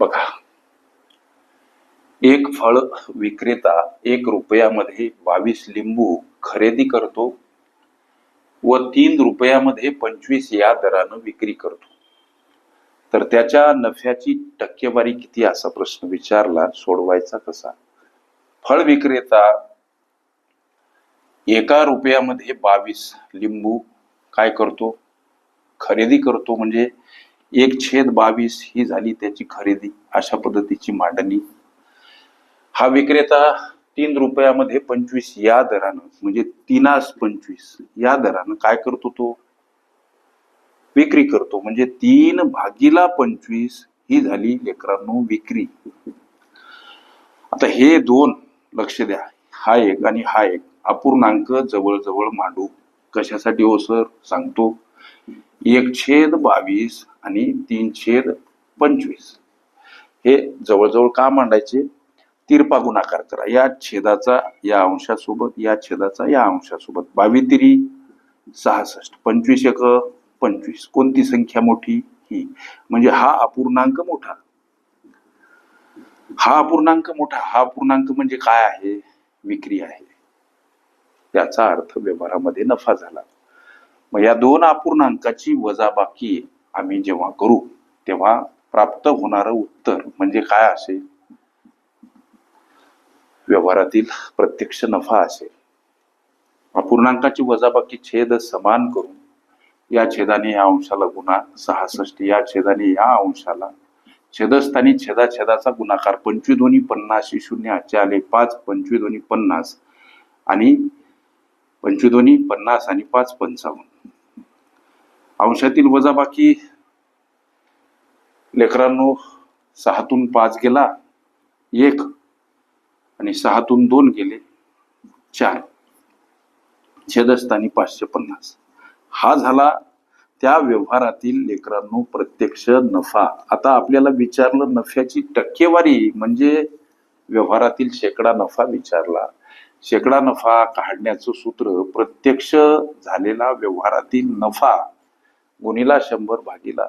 बघा. एक फळ विक्रेता एक रुपयामध्ये बावीस लिंबू खरेदी करतो व तीन रुपयामध्ये पंचवीस या दरानं विक्री करतो. तर त्याच्या नफ्याची टक्केवारी किती असा प्रश्न विचारला सोडवायचा कसा? फळ विक्रेता एका रुपयामध्ये बावीस लिंबू काय करतो? खरेदी करतो म्हणजे एक छेद बावीस ही झाली त्याची खरेदी अशा पद्धतीची मांडणी. हा विक्रेता तीन रुपयामध्ये पंचवीस या दरानं म्हणजे तीनास पंचवीस या दरानं काय करतो तो? विक्री करतो. म्हणजे तीन भागीला पंचवीस ही झाली लेकरांनो विक्री. आता हे दोन लक्ष द्या हा एक आणि हा एक अपूर्णांक जवळजवळ मांडू. कशासाठी हो सर? सांगतो. एक छेद बावीस आणि तीन छेद पंचवीस. हे जवळजवळ का मांडायचे? तिरपा गुणाकार करा. या छेदाचा या अंशासोबत या छेदाचा या अंशासोबत बावीस तिरी सहासष्ट. पंचवीस एक पंचवीस. कोणती संख्या मोठी? ही. म्हणजे हा अपूर्णांक मोठा. हा अपूर्णांक मोठा. हा अपूर्णांक म्हणजे काय आहे? विक्री आहे. त्याचा अर्थ व्यवहारामध्ये नफा झाला. मग या दोन अपूर्णांकाची वजाबाकी आम्ही जेव्हा करू तेव्हा प्राप्त होणारं उत्तर म्हणजे काय असेल? व्यवहारातील प्रत्यक्ष नफा असेल. अपूर्णांकाची वजाबाकी छेद समान करून या छेदाने या अंशाला गुणा सहासष्ट या छेदाने या अंशाला छेदस्थानी छेदा छेदाचा गुणाकार पंचवीध्वनी पन्नास शून्य आले पाच पंचवीध्वनी पन्नास आणि पंचवीध्वनी पन्नास आणि पाच पंचावन्न. अंशातील वजाबाकी लेकरांनो सहातून पाच गेला एक आणि सहातून दोन गेले चार. छेदस्थानी पाचशे पन्नास. हा झाला त्या व्यवहारातील लेकरांनो प्रत्यक्ष नफा. आता आपल्याला विचारलं नफ्याची टक्केवारी म्हणजे व्यवहारातील शेकडा नफा विचारला. शेकडा नफा काढण्याचं सूत्र प्रत्यक्ष झालेला व्यवहारातील नफा गुणिला शंभर भागीला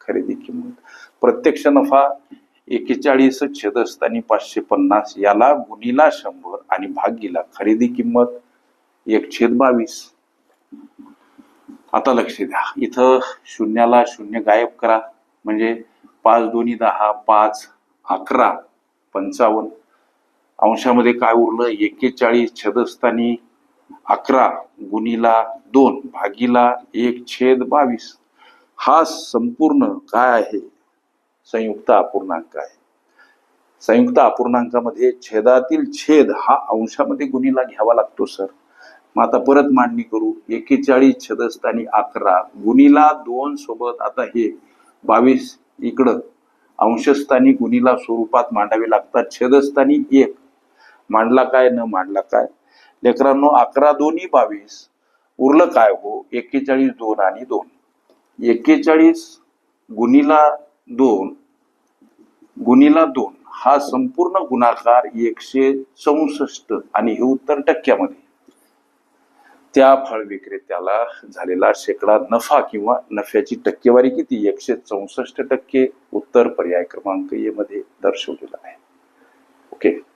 खरेदी किंमत. प्रत्यक्ष नफा एकेचाळीस छेदस्थानी पाचशे पन्नास. याला गुणिला शंभर आणि भागीला खरेदी किंमत एक छेद बावीस. आता लक्ष द्या. इथं शून्याला शून्य गायब करा. म्हणजे पाच दोन्ही दहा पाच अकरा पंचावन्न. अंशामध्ये काय उरलं? एकेचाळीस छेदस्थानी अकरा गुणीला दोन भागीला एक छेद बावीस. हा संपूर्ण काय आहे? संयुक्त अपूर्णांक आहे. संयुक्त अपूर्णांकामध्ये छेदातील छेद हा अंशामध्ये गुणीला घ्यावा लागतो सर. मग आता परत मांडणी करू. एकेचाळीस छदस्थानी अकरा गुणीला दोन सोबत आता हे बावीस इकडं अंशस्थानी गुणीला स्वरूपात मांडावे लागतात. छेदस्थानी एक. मांडला काय न मांडला काय? लेकरांनो अकरा दोन्ही बावीस. उरलं काय हो? एक्केचाळीस दोन आणि दोन. एक्केचाळीस गुणीला दोन गुणीला दोन. हा संपूर्ण गुणाकार एकशे चौसष्ट आणि हे उत्तर टक्क्यामध्ये. त्या फळ विक्रेत्याला झालेला शेकडा नफा किंवा नफ्याची टक्केवारी किती? एकशे चौसष्ट टक्के उत्तर पर्याय क्रमांक ए मध्ये दर्शवलेला आहे. ओके.